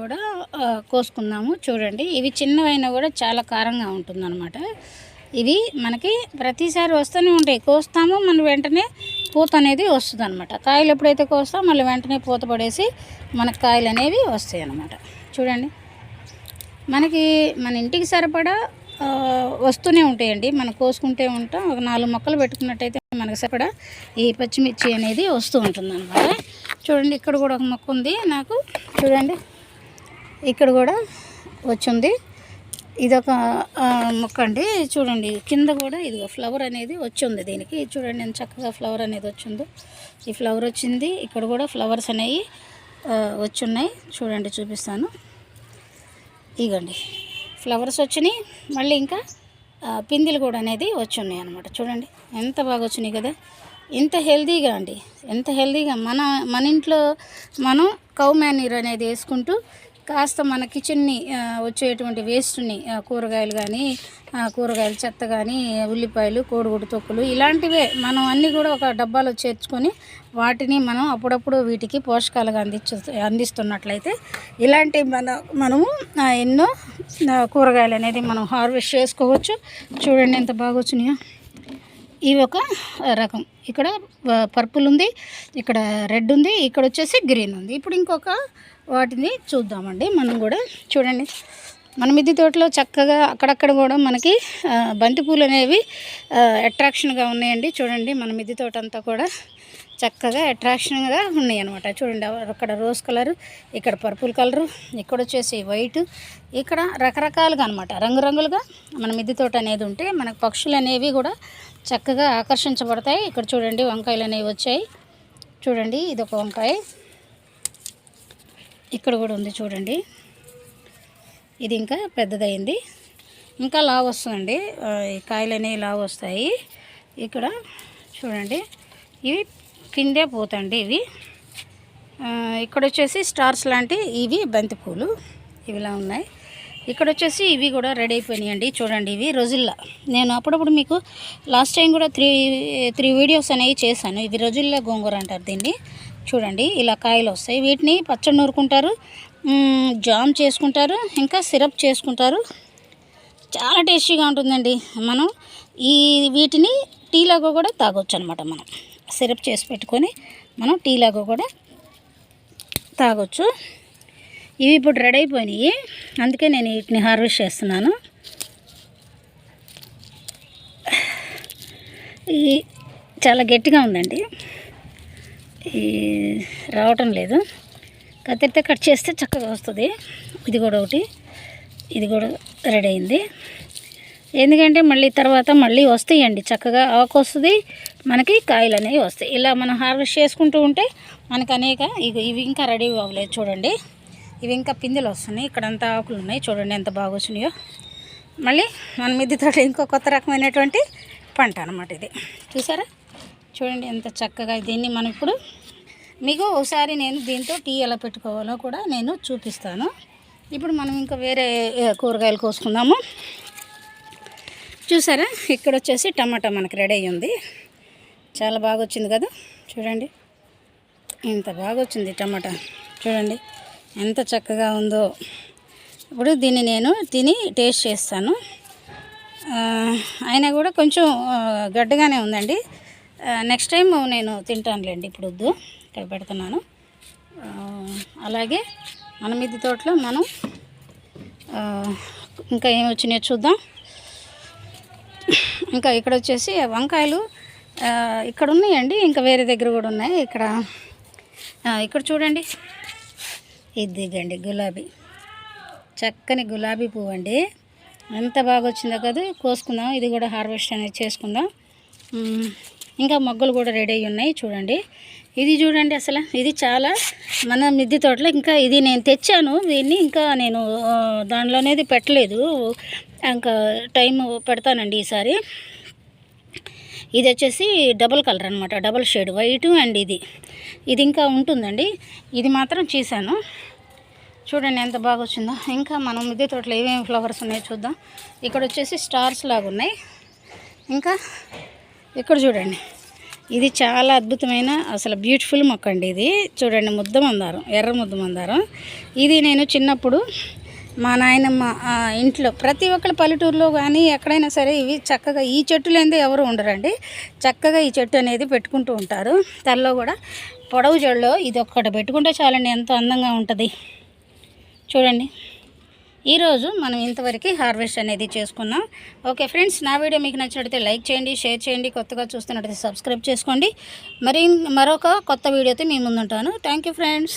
కూడా కోసుకుందాము. చూడండి ఇవి చిన్నవైనా కూడా చాలా కారంగా ఉంటుందన్నమాట. ఇవి మనకి ప్రతిసారి వస్తూనే ఉంటాయి. కోస్తాము మన వెంటనే పూత అనేది వస్తుంది అనమాట కాయలు ఎప్పుడైతే కోస్తాం మళ్ళీ వెంటనే పూత పడేసి మనకు కాయలు అనేవి వస్తాయి అన్నమాట చూడండి మనకి మన ఇంటికి సరిపడా వస్తూనే ఉంటాయండి. మనం కోసుకుంటే ఉంటాం. ఒక నాలుగు మొక్కలు పెట్టుకున్నట్టయితే మనకు సరిపడా ఈ పచ్చిమిర్చి అనేది వస్తూ ఉంటుంది చూడండి ఇక్కడ కూడా ఒక మొక్క ఉంది. నాకు చూడండి. ఇక్కడ కూడా వచ్చింది. ఇదొక మొక్క అండి. చూడండి కింద కూడా ఇది ఫ్లవర్ అనేది వచ్చింది దీనికి. చూడండి ఎంత చక్కగా ఫ్లవర్ అనేది వచ్చిందో. ఈ ఫ్లవర్ వచ్చింది. ఇక్కడ కూడా ఫ్లవర్స్ అనేవి వచ్చున్నాయి. చూడండి చూపిస్తాను. ఇగండి ఫ్లవర్స్ వచ్చినాయి. మళ్ళీ ఇంకా పిందిలు పిందెలు కూడా అనేది వచ్చున్నాయి అనమాట చూడండి ఎంత బాగా వచ్చినాయి కదా. ఇంత హెల్తీగా అండి. ఎంత హెల్తీగా. మన మన ఇంట్లో మనం కౌ మేనీర్ అనేది వేసుకుంటూ కాస్త మన కిచెన్ని వచ్చేటువంటి వేస్ట్ని కూరగాయలు కానీ కూరగాయల చెత్త కానీ ఉల్లిపాయలు కోడిగుడ్డు తొక్కులు ఇలాంటివే మనం అన్నీ కూడా ఒక డబ్బాలో చేర్చుకొని వాటిని మనం అప్పుడప్పుడు వీటికి పోషకాలుగా అందించు అందిస్తున్నట్లయితే ఇలాంటి మన మనము ఎన్నో కూరగాయలు అనేది మనం హార్వెస్ట్ చేసుకోవచ్చు. చూడండి ఎంత బాగా వచ్చినాయో. ఇవి ఒక రకం. ఇక్కడ పర్పుల్ ఉంది ఇక్కడ రెడ్ ఉంది ఇక్కడ వచ్చేసి గ్రీన్ ఉంది. ఇప్పుడు ఇంకొక వాటిని చూద్దామండి. మనం కూడా చూడండి. మన మిద్దె తోటలో చక్కగా అక్కడక్కడ కూడా మనకి బంతిపూలు అనేవి అట్రాక్షన్గా ఉన్నాయండి. చూడండి మన మిద్దె తోట అంతా కూడా. చక్కగా అట్రాక్షన్గా ఉన్నాయి అనమాట చూడండి అక్కడ రోజ్ కలర్ ఇక్కడ పర్పుల్ కలరు ఇక్కడ వచ్చేసి వైట్. ఇక్కడ రకరకాలుగా అనమాట రంగురంగులుగా మన మిద్దె తోట అనేది ఉంటే మనకు పక్షులు అనేవి కూడా చక్కగా ఆకర్షించబడతాయి. ఇక్కడ చూడండి వంకాయలు అనేవి వచ్చాయి. చూడండి ఇది ఒక వంకాయ. ఇక్కడ కూడా ఉంది చూడండి. ఇది ఇంకా పెద్దదైంది. ఇంకా లావు వస్తుందండి. కాయలు అనేవి లావు వస్తాయి. ఇక్కడ చూడండి ఇవి కిందే పోతండి ఇవి. ఇక్కడ వచ్చేసి స్టార్స్ లాంటి ఇవి బంతిపూలు ఇవిలా ఉన్నాయి. ఇక్కడ వచ్చేసి ఇవి కూడా రెడీ అయిపోయినాయండి. చూడండి ఇవి రోజుల్లా. నేను అప్పుడప్పుడు మీకు లాస్ట్ టైం కూడా త్రీ త్రీ వీడియోస్ అనేవి చేశాను. ఇవి రోజుల్లా గోంగూర అంటారు దీన్ని. చూడండి ఇలా కాయలు వస్తాయి. వీటిని పచ్చడి నూరుకుంటారు. జామ్ చేసుకుంటారు. ఇంకా సిరప్ చేసుకుంటారు. చాలా టేస్టీగా ఉంటుందండి. మనం ఈ వీటిని టీలాగా కూడా తాగొచ్చు అనమాట మనం. సిరప్ చేసి పెట్టుకొని మనం టీ లాగా కూడా తాగొచ్చు. ఇవి ఇప్పుడు రెడీ అయిపోయినాయి. అందుకే నేను వీటిని హార్వెస్ట్ చేస్తున్నాను. ఈ చాలా గట్టిగా ఉందండి. ఈ రావటం లేదు. కత్తిరితే కట్ చేస్తే చక్కగా వస్తుంది. ఇది కూడా ఒకటి. ఇది కూడా రెడీ అయింది. ఎందుకంటే మళ్ళీ తర్వాత మళ్ళీ వస్తాయండి. చక్కగా ఆకు వస్తుంది మనకి కాయలు అనేవి వస్తాయి. ఇలా మనం హార్వెస్ట్ చేసుకుంటూ ఉంటే మనకు అనేక ఇగ ఇవి ఇంకా రెడీ అవ్వలేదు చూడండి. ఇవి ఇంకా పిందెలు వస్తున్నాయి. ఇక్కడంతా ఆకులు ఉన్నాయి. చూడండి ఎంత బాగా వచ్చినాయో. మళ్ళీ మన మిద్ది తోట ఇంకో కొత్త రకమైనటువంటి పంట అనమాట ఇది. చూసారా? చూడండి ఎంత చక్కగా దీన్ని మనం ఇప్పుడు మీకు ఒకసారి నేను దీంతో టీ ఎలా పెట్టుకోవాలో కూడా నేను చూపిస్తాను. ఇప్పుడు మనం ఇంకా వేరే కూరగాయలు కోసుకుందాము. చూసారా? ఇక్కడ వచ్చేసి టమాటా మనకి రెడీ అయ్యింది చాలా బాగా వచ్చింది కదా? చూడండి. ఇంత బాగా వచ్చింది టమాటా. చూడండి. ఎంత చక్కగా ఉందో. ఇప్పుడు దీన్ని నేను తిని టేస్ట్ చేస్తాను. అయినా కూడా కొంచెం గడ్డగానే ఉందండి. నెక్స్ట్ టైం నేను తింటానులేండి ఇప్పుడు వద్దు. ఇక్కడ పెడుతున్నాను. అలాగే మన మిద్ది తోటలో మనం ఇంకా ఏమి వచ్చినాయో చూద్దాం. ఇంకా ఇక్కడ వచ్చేసి వంకాయలు ఇక్కడ ఉన్నాయండి ఇంకా వేరే దగ్గర కూడా ఉన్నాయి. ఇక్కడ ఇక్కడ చూడండి. ఇదిగండి గులాబీ. చక్కని గులాబీ పువ్వు అండి ఎంత బాగా వచ్చిందో కదా కోసుకుందాం. ఇది కూడా హార్వెస్ట్ అనేది చేసుకుందాం. ఇంకా మొగ్గలు కూడా రెడీ అయ్యి ఉన్నాయి చూడండి. ఇది చూడండి అసలు ఇది చాలా మన మిద్దె తోటలో ఇంకా ఇది నేను తెచ్చాను దీన్ని ఇంకా నేను దానిలో అనేది పెట్టలేదు. ఇంకా టైం పెడతానండి ఈసారి. ఇది వచ్చేసి డబుల్ కలర్ అనమాట డబుల్ షేడ్ వైట్ అండ్ ఇది. ఇది ఇంకా ఉంటుందండి. ఇది మాత్రం చేశాను. చూడండి ఎంత బాగా వచ్చిందో. ఇంకా మనం మిద్దె తోటలో ఏమేమి ఫ్లవర్స్ ఉన్నాయో చూద్దాం. ఇక్కడ వచ్చేసి స్టార్స్ లాగా ఉన్నాయి. ఇంకా ఇక్కడ చూడండి. ఇది చాలా అద్భుతమైన అసలు బ్యూటిఫుల్ మొక్క అండి ఇది. చూడండి ముద్ద మందారం ఎర్ర ముద్ద మందారం. ఇది నేను చిన్నప్పుడు మా నాయనమ్మ ఇంట్లో ప్రతి ఒక్కరి పల్లెటూరులో కానీ ఎక్కడైనా సరే ఇవి చక్కగా ఈ చెట్టు లేనిదే ఎవరు ఉండరండి. చక్కగా ఈ చెట్టు అనేది పెట్టుకుంటూ ఉంటారు. తల్లో కూడా పొడవు జడలో ఇది ఒక్కటి పెట్టుకుంటే చాలండి ఎంతో అందంగా ఉంటుంది. చూడండి. ఈరోజు మనం ఇంతవరకు హార్వెస్ట్ అనేది చేసుకున్నాం. ఓకే ఫ్రెండ్స్ నా వీడియో మీకు నచ్చినట్లయితే లైక్ చేయండి షేర్ చేయండి కొత్తగా చూస్తున్నట్లయితే సబ్స్క్రైబ్ చేసుకోండి. మరి మరొక కొత్త వీడియోతో మీ ముందుంటాను. Thank you friends.